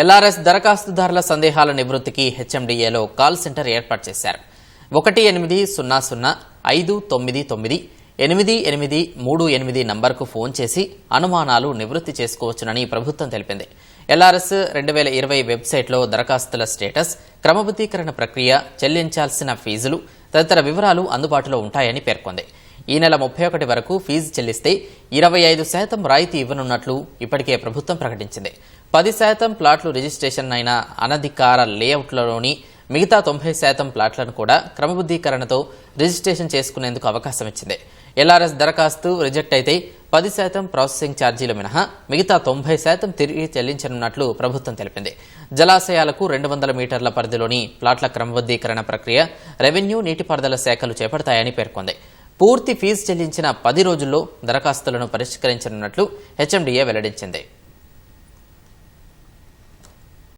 LRS దరఖాస్తుదారుల సందేహాల నివృత్తికి హెచ్ఎండిఏలో కాల్ సెంటర్ ఏర్పాటు చేశారు. ఒకటి ఎనిమిది సున్నా సున్నా ఐదు తొమ్మిది తొమ్మిది ఎనిమిది ఎనిమిది మూడు ఎనిమిది నంబర్కు ఫోన్ చేసి అనుమానాలు నివృత్తి చేసుకోవచ్చునని ప్రభుత్వం తెలిపింది. ఎల్ఆర్ఎస్ రెండు వేల ఇరవై వెబ్సైట్లో దరఖాస్తుల స్టేటస్ క్రమబద్ధీకరణ ప్రక్రియ చెల్లించాల్సిన ఫీజులు తదితర వివరాలు అందుబాటులో ఉంటాయని పేర్కొంది. ఈ నెల ముప్పై ఒకటి వరకు ఫీజు చెల్లిస్తే ఇరవై ఐదు శాతం రాయితీ ఇవ్వనున్నట్లు ఇప్పటికే ప్రభుత్వం ప్రకటించింది. పది శాతం ప్లాట్లు రిజిస్ట్రేషన్ అయిన అనధికార లేఅవుట్లలోని మిగతా తొంభై శాతం ప్లాట్లను కూడా క్రమబద్ధీకరణతో రిజిస్ట్రేషన్ చేసుకునేందుకు అవకాశం ఇచ్చింది. ఎల్ఆర్ఎస్ దరఖాస్తు రిజెక్ట్ అయితే పది శాతం ప్రాసెసింగ్ ఛార్జీలు మినహా మిగతా తొంభై శాతం తిరిగి చెల్లించనున్నట్లు ప్రభుత్వం తెలిపింది. జలాశయాలకు రెండు వందల మీటర్ల పరిధిలోని ప్లాట్ల క్రమబద్ధీకరణ ప్రక్రియ రెవెన్యూ నీటిపారుదల శాఖలు చేపడతాయని పేర్కొంది. పూర్తి ఫీజు చెల్లించిన పది రోజుల్లో దరఖాస్తులను పరిష్కరించనున్నట్లు హెచ్ఎండిఏ వెల్లడించింది.